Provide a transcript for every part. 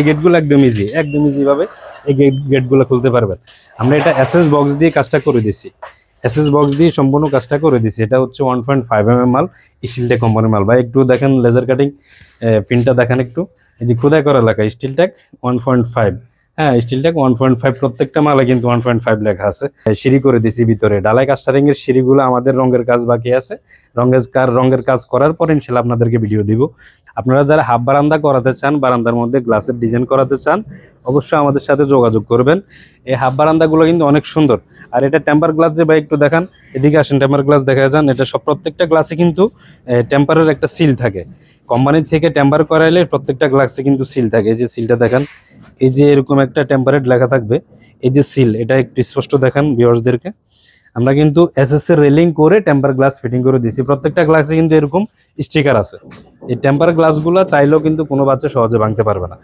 এই গেটগুলো একদম ইজি একদম ইজি ভাবে এই গেটগুলো খুলতে পারবেন। আমরা এটা এসএস বক্স দিয়ে কাজটা করে দিছি। এসএস বক্স দিয়ে সম্পূর্ণ কাজটা করে দিছি। এটা হচ্ছে one point five M M মাল স্টিলটেক কোম্পানির মাল। ভাই, একটু দেখেন লেজার কাটিং পিনটা দেখেন একটু। এই যে খোদাই করা লেখা steel tag one point five হ্যাঁ steel tag one point five প্রত্যেকটা মালে কিন্তু ওয়ান পয়েন্ট ফাইভ লেখা আছে। সিঁড়ি করে দিছি ভিতরে। ডালাই কাস্টারিং এর সিঁড়িগুলো আমাদের রঙের কাজ বাকি আছে। রঙের কার রঙের কাজ করার পর ইনশাল্লাহ আপনাদেরকে ভিডিও দিব। আপনারা যারা হাফ বারান্দা করাতে চান, বারান্দার মধ্যে গ্লাসের ডিজাইন করাতে চান, অবশ্যই আমাদের সাথে যোগাযোগ করবেন। এই হাফ বারান্দাগুলো কিন্তু অনেক সুন্দর। আর এটা টেম্পার গ্লাস যে ভাই একটু দেখান, এদিকে আসেন, টেম্পার গ্লাস দেখা যান। এটা সব প্রত্যেকটা গ্লাসে কিন্তু টেম্পারের একটা সিল থাকে। কোম্পানি থেকে টেম্পার করাইলে প্রত্যেকটা গ্লাসে কিন্তু সিল থাকে। এই যে সিলটা দেখান, এই যে এরকম একটা টেম্পারেট লেখা থাকবে, এই যে সিল এটা একটু স্পষ্ট দেখান ভিউয়ার্সদেরকে আমরা কিন্তু এসএস এর রেলিং করে টেম্পার গ্লাস ফিটিং করে দিছি। প্রত্যেকটা গ্লাসে কিন্তু এরকম স্টিকার আছে। এই টেম্পার গ্লাসগুলো চাইলেও কিন্তু কোনো বাচ্চা সহজে ভাঙতে পারবে না।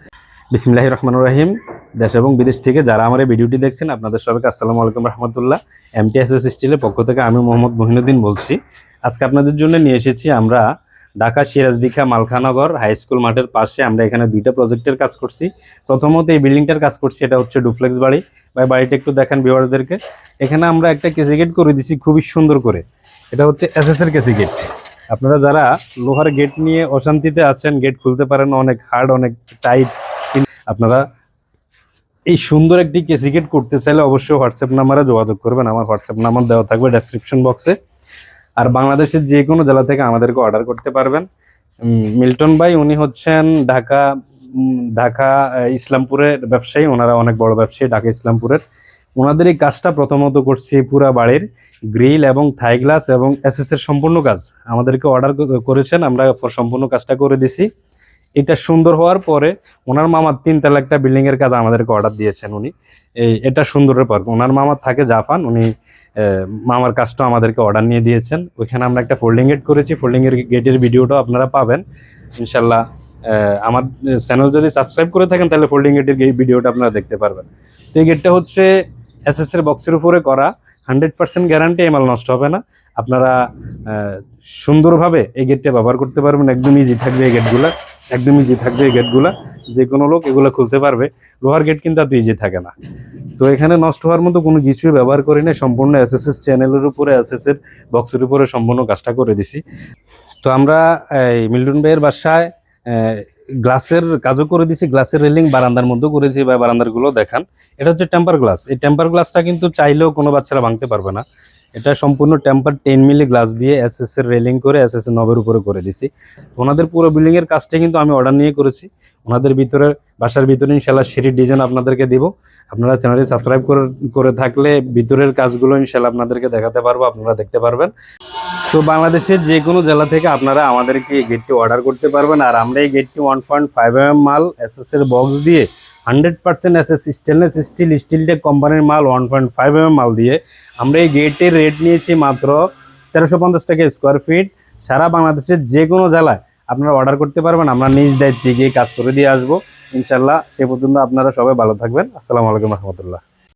বিসমিল্লাহির রহমানুর রহিম। দেশ এবং বিদেশ থেকে যারা আমার এই ভিডিওটি দেখছেন, আপনাদের সবাইকে আসসালামু আলাইকুম রহমতুল্লাহ। এমটিএসএস স্টিলের পক্ষ থেকে আমি মোহাম্মদ মহিনুদ্দিন বলছি। আজকে আপনাদের জন্য নিয়ে এসেছি আমরা ঢাকা সিরাজ সিরাজদিঘা মালখানগর হাই স্কুল মাঠের পাশে আমরা এখানে দুইটা প্রজেক্টের কাজ করছি। প্রথমত এই বিল্ডিংটার কাজ করছি, এটা হচ্ছে ডুপ্লেক্স বাড়ি। বা বাড়িটা একটু দেখেন ভিউয়ারদেরকে এখানে আমরা একটা কেসি গেট করে দিছি খুবই সুন্দর করে। এটা হচ্ছে এসএস এর কেসি গেট আপনারা যারা লোহার গেট নিয়ে অশান্তিতে আছেন, গেট খুলতে পারেন, অনেক হার্ড, অনেক টাইট আপনারা এই সুন্দর একটি কেসি গেট করতে চাইলে অবশ্যই হোয়াটসঅ্যাপ নাম্বারে যোগাযোগ করবেন। আমার হোয়াটসঅ্যাপ নাম্বার দেওয়া থাকবে ডেসক্রিপশন বক্সে। আর বাংলাদেশের যে কোনো জেলা থেকে আমাদেরকে অর্ডার করতে পারবেন। মিল্টন ভাই, উনি হচ্ছেন ঢাকা ঢাকা ইসলামপুরের ব্যবসায়ী। ওনারা অনেক বড় ব্যবসায়ী ঢাকা, ইসলামপুরের। ওনাদের এই কাজটা প্রথমত করছি পুরা বাড়ির গ্রিল এবং থাই গ্লাস এবং এসএসের সম্পূর্ণ কাজ। আমাদেরকে অর্ডার করেছেন, আমরা সম্পূর্ণ কাজটা করে দিছি। এটা সুন্দর হওয়ার পরে ওনার মামার তিন তালা একটা বিল্ডিং এর কাজ আমাদেরকে অর্ডার দিয়েছেন উনি। এই এটা সুন্দরের পর ওনার মামার থাকে জাপান উনি মামার কাজটা আমাদেরকে অর্ডার নিয়ে দিয়েছেন। ওইখানে আমরা একটা ফোল্ডিং গেট করেছি। ফোল্ডিং এর গেটের ভিডিওটাও আপনারা পাবেন। ইনশাল্লাহ আমার চ্যানেল যদি সাবস্ক্রাইব করে থাকেন, তাহলে ফোল্ডিং গেটের ভিডিওটা আপনারা দেখতে পারবেন। তো এই গেটটা হচ্ছে এসএস এর বক্সের উপরে করা। হান্ড্রেড পার্সেন্ট গ্যারান্টি এমাল নষ্ট হবে না। আপনারা সুন্দরভাবে এই গেটটা ব্যবহার করতে পারবেন। একদম ইজি থাকবে এই গেটগুলা একদম ইজি থাকবে এই গেটগুলা যে কোনো লোক এগুলো খুলতে পারবে। লোহার গেট কিন্তু এত ইজি থাকে না। তো এখানে নষ্ট হওয়ার মতো কোনো কিছুই ব্যবহার করি না সম্পূর্ণ এসএসএস চ্যানেলের উপরে এসএস এর বক্সের উপরে সম্পূর্ণ কাজটা করে দিছি। তো আমরা, এই মিল্টন ভাইয়ের বাসায় গ্লাসের কাজও করে দিছি। গ্লাসের রেলিং বারান্দার মধ্যেও করেছি বা বারান্দারগুলো দেখান। এটা হচ্ছে টেম্পার গ্লাস এই টেম্পার গ্লাসটা কিন্তু চাইলেও কোনো বাচ্চারা ভাঙতে পারবে না। এটা সম্পূর্ণ টেম্পার টেন মিলি গ্লাস দিয়ে এসএস এর রেলিং করে এস এস এর নবের উপরে করে দিছি। ওনাদের পুরো বিল্ডিং এর কাজটা কিন্তু আমি অর্ডার নিয়ে করেছি। ওনাদের ভিতরে বাসার ভিতরে ইনশাল্লাহ সিঁড়ির ডিজাইন আপনাদেরকে দিব। আপনারা চ্যানেলটি সাবস্ক্রাইব করে করে থাকলে ভিতরের কাজগুলো ইনশাল্লাহ আপনাদেরকে দেখাতে পারব, আপনারা দেখতে পারবেন। তো বাংলাদেশের যে কোনো জেলা থেকে আপনারা আমাদেরকে এই গেটটি অর্ডার করতে পারবেন। আর আমরা এই গেটটি ওয়ান পয়েন্ট ফাইভ এম মাল এস এস এর বক্স দিয়ে hundred percent SS stainless steel Steeltech কোম্পানির মাল ওয়ান পয়েন্ট ফাইভ এম মাল দিয়ে। আমরা এই গেটের রেট নিয়েছি মাত্র তেরোশো পঞ্চাশ টাকা স্কোয়ার ফিট সারা বাংলাদেশের যে কোনো জেলায় আপনারা অর্ডার করতে পারবেন। আমরা নিজ দায়িত্বে গিয়ে কাজ করে দিয়ে আসব। ইনশাল্লাহ সে পর্যন্ত আপনারা সবাই ভালো থাকবেন। আসসালামু আলাইকুম রহমতুল্লাহ।